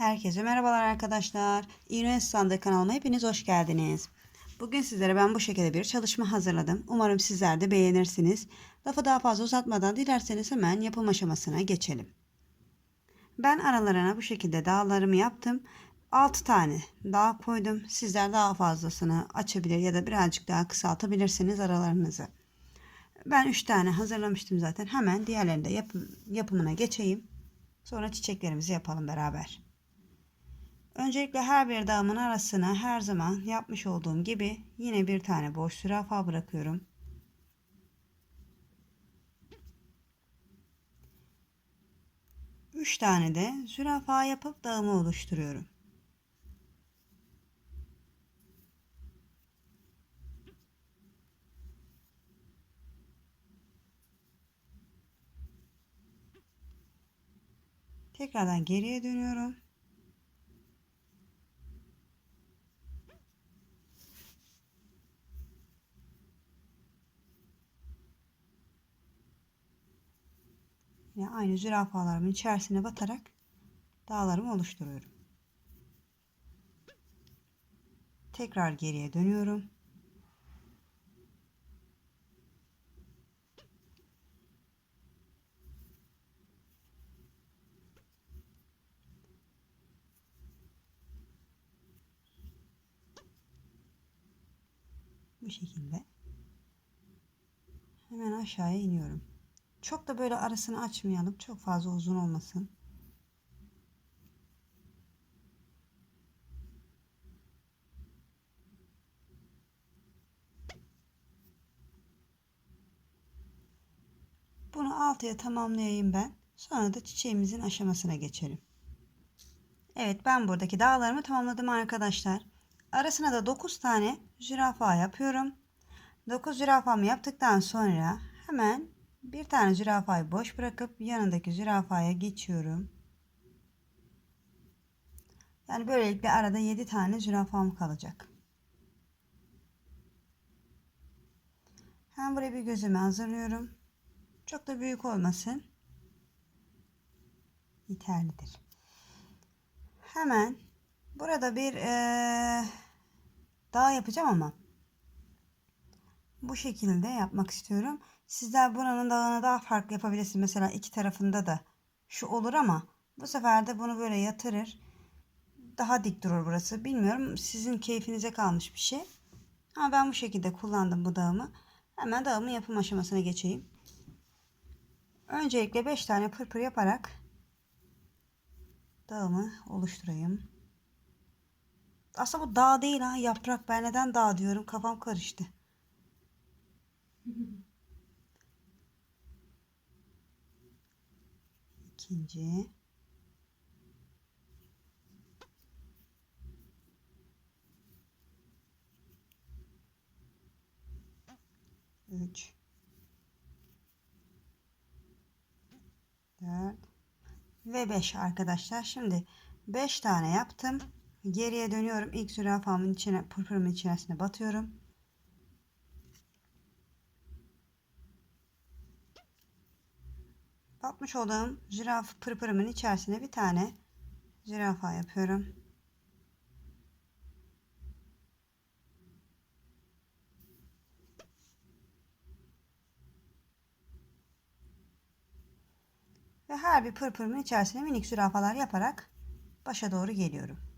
Herkese merhabalar arkadaşlar. Sandığı kanalıma hepiniz hoş geldiniz. Bugün sizlere ben bu şekilde bir çalışma hazırladım. Umarım sizler de beğenirsiniz. Lafı daha fazla uzatmadan dilerseniz hemen yapım aşamasına geçelim. Ben aralarına bu şekilde dağlarımı yaptım. 6 tane dağ koydum. Sizler daha fazlasını açabilir ya da birazcık daha kısaltabilirsiniz aralarınızı. Ben 3 tane hazırlamıştım zaten. Hemen diğerlerinde yap yapımına geçeyim. Sonra çiçeklerimizi yapalım beraber. Öncelikle her bir dağımın arasına her zaman yapmış olduğum gibi yine bir tane boş zürafa bırakıyorum. Üç tane de zürafa yapıp dağımı oluşturuyorum. Tekrardan geriye dönüyorum. Yine aynı zürafalarımın içerisine batarak dağlarımı oluşturuyorum. Tekrar geriye dönüyorum. Bu şekilde hemen aşağıya iniyorum. Çok da böyle arasını açmayalım. Çok fazla uzun olmasın. Bunu altıya tamamlayayım ben. Sonra da çiçeğimizin aşamasına geçelim. Evet ben buradaki dağlarımı tamamladım arkadaşlar. Arasına da 9 tane zürafa yapıyorum. 9 zürafamı yaptıktan sonra hemen bir tane zürafayı boş bırakıp yanındaki zürafaya geçiyorum. Yani böylelikle arada 7 tane zürafam kalacak. Hem buraya bir gözüme hazırlıyorum. Çok da büyük olmasın. Yeterlidir. Hemen burada bir ee, dağ yapacağım ama bu şekilde yapmak istiyorum. Sizler buranın dağını daha farklı yapabilirsiniz. Mesela iki tarafında da şu olur ama bu sefer de bunu böyle yatırır. Daha dik durur burası. Bilmiyorum sizin keyfinize kalmış bir şey. Ama ben bu şekilde kullandım bu dağımı. Hemen dağımın yapım aşamasına geçeyim. Öncelikle 5 tane pırpır yaparak dağımı oluşturayım. Aslında bu dağ değil ha yaprak. Ben neden dağ diyorum kafam karıştı. İkinci. Üç. Dört. Ve beş arkadaşlar. Şimdi beş tane yaptım. Geriye dönüyorum. İlk zürafamın içine, pırpırımın içerisine batıyorum. Batmış olduğum züraf pırpırımın içerisine bir tane zürafa yapıyorum. Ve her bir pırpırımın içerisine minik zürafalar yaparak başa doğru geliyorum.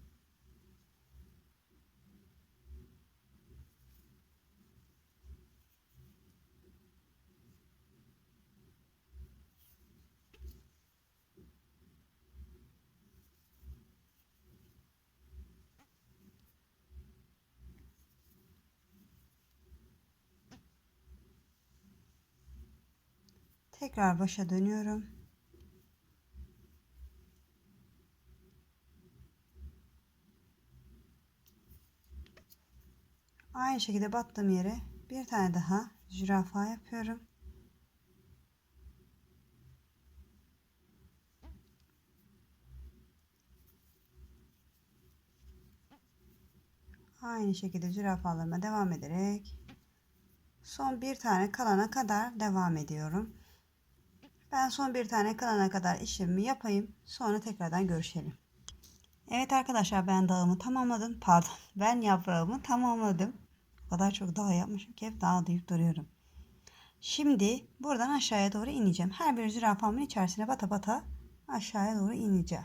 Tekrar başa dönüyorum. Aynı şekilde battığım yere bir tane daha zürafa yapıyorum. Aynı şekilde zürafalarıma devam ederek son bir tane kalana kadar devam ediyorum. Ben son bir tane kalana kadar işlemimi yapayım. Sonra tekrardan görüşelim. Evet arkadaşlar ben dağımı tamamladım. Pardon ben yaprağımı tamamladım. O kadar çok dağ yapmışım ki hep dağ deyip duruyorum. Şimdi buradan aşağıya doğru ineceğim. Her bir zürafamın içerisine bata bata aşağıya doğru ineceğim.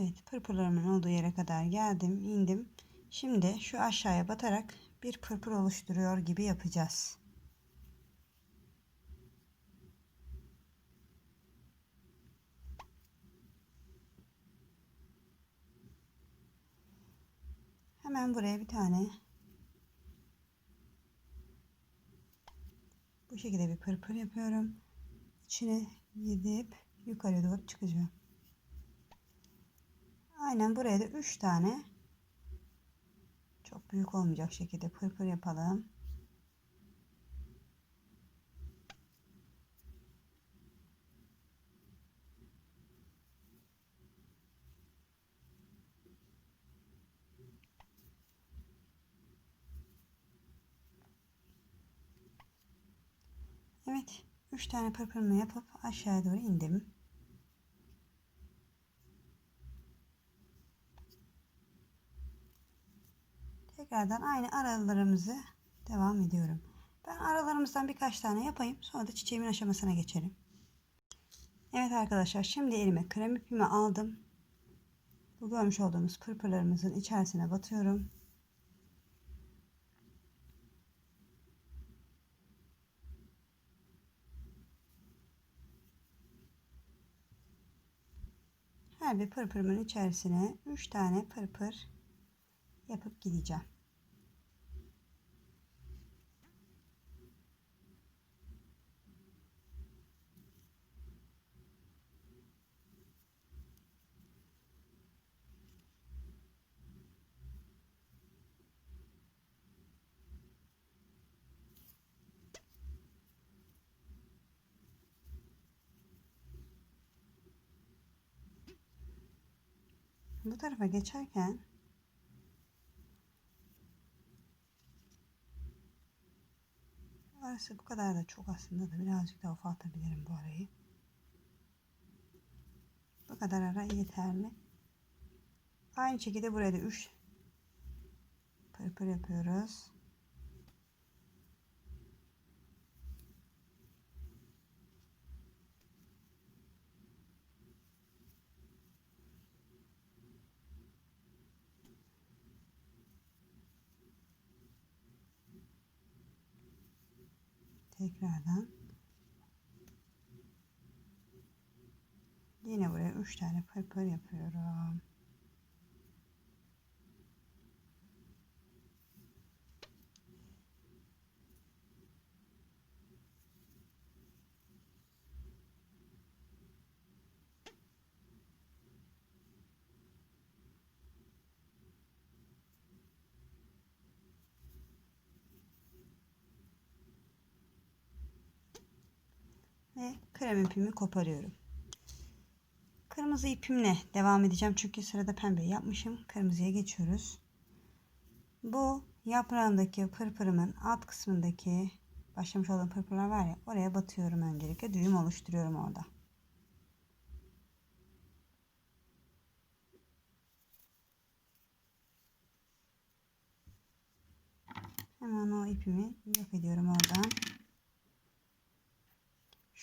Evet pırpırlarımın olduğu yere kadar geldim indim. Şimdi şu aşağıya batarak bir pırpır oluşturuyor gibi yapacağız. Hemen buraya bir tane bu şekilde bir pırpır yapıyorum. İçine gidip yukarı doğru çıkacağım. Aynen buraya da 3 tane çok büyük olmayacak şekilde pırpır yapalım. Evet, 3 tane pırpırımı yapıp aşağıya doğru indim. Tekrardan aynı aralarımızı devam ediyorum. Ben aralarımızdan birkaç tane yapayım. Sonra da çiçeğimin aşamasına geçelim. Evet arkadaşlar şimdi elime krem ipimi aldım. Bu görmüş olduğumuz pırpırlarımızın içerisine batıyorum. Her bir pırpırımın içerisine 3 tane pırpır yapıp gideceğim. Bu tarafa geçerken Arası bu kadar da çok aslında da birazcık daha ufaltabilirim bu arayı. Bu kadar ara yeterli. Aynı şekilde buraya da 3 pırpır yapıyoruz. Tekrardan yine buraya 3 tane pırpır yapıyorum. Ve krem ipimi koparıyorum. Kırmızı ipimle devam edeceğim çünkü sırada pembe yapmışım. Kırmızıya geçiyoruz. Bu yaprağındaki pırpırımın alt kısmındaki başlamış olduğum pırpırlar var ya oraya batıyorum öncelikle. Düğüm oluşturuyorum orada. Hemen o ipimi yok ediyorum oradan.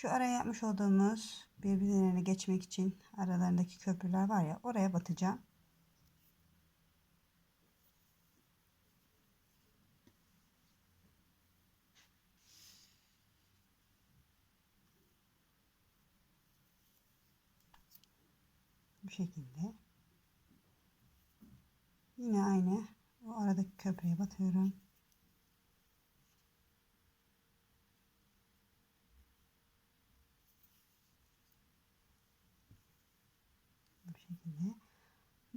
Şu araya yapmış olduğumuz birbirlerine geçmek için aralarındaki köprüler var ya oraya batacağım. Bu şekilde. Yine aynı o aradaki köprüye batıyorum. şekilde.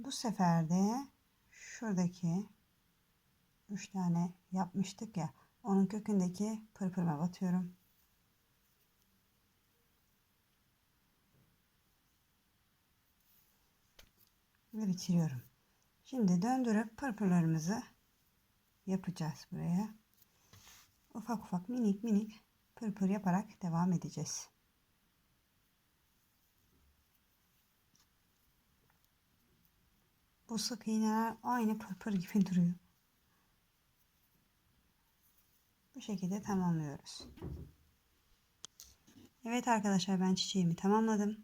Bu sefer de şuradaki 3 tane yapmıştık ya onun kökündeki pırpırıma batıyorum. Ve bitiriyorum. Şimdi döndürüp pırpırlarımızı yapacağız buraya. Ufak ufak minik minik pırpır yaparak devam edeceğiz. Bu sık iğneler aynı pırpır gibi duruyor. Bu şekilde tamamlıyoruz. Evet arkadaşlar ben çiçeğimi tamamladım.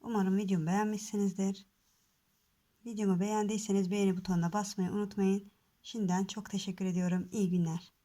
Umarım videomu beğenmişsinizdir. Videomu beğendiyseniz beğeni butonuna basmayı unutmayın. Şimdiden çok teşekkür ediyorum. İyi günler.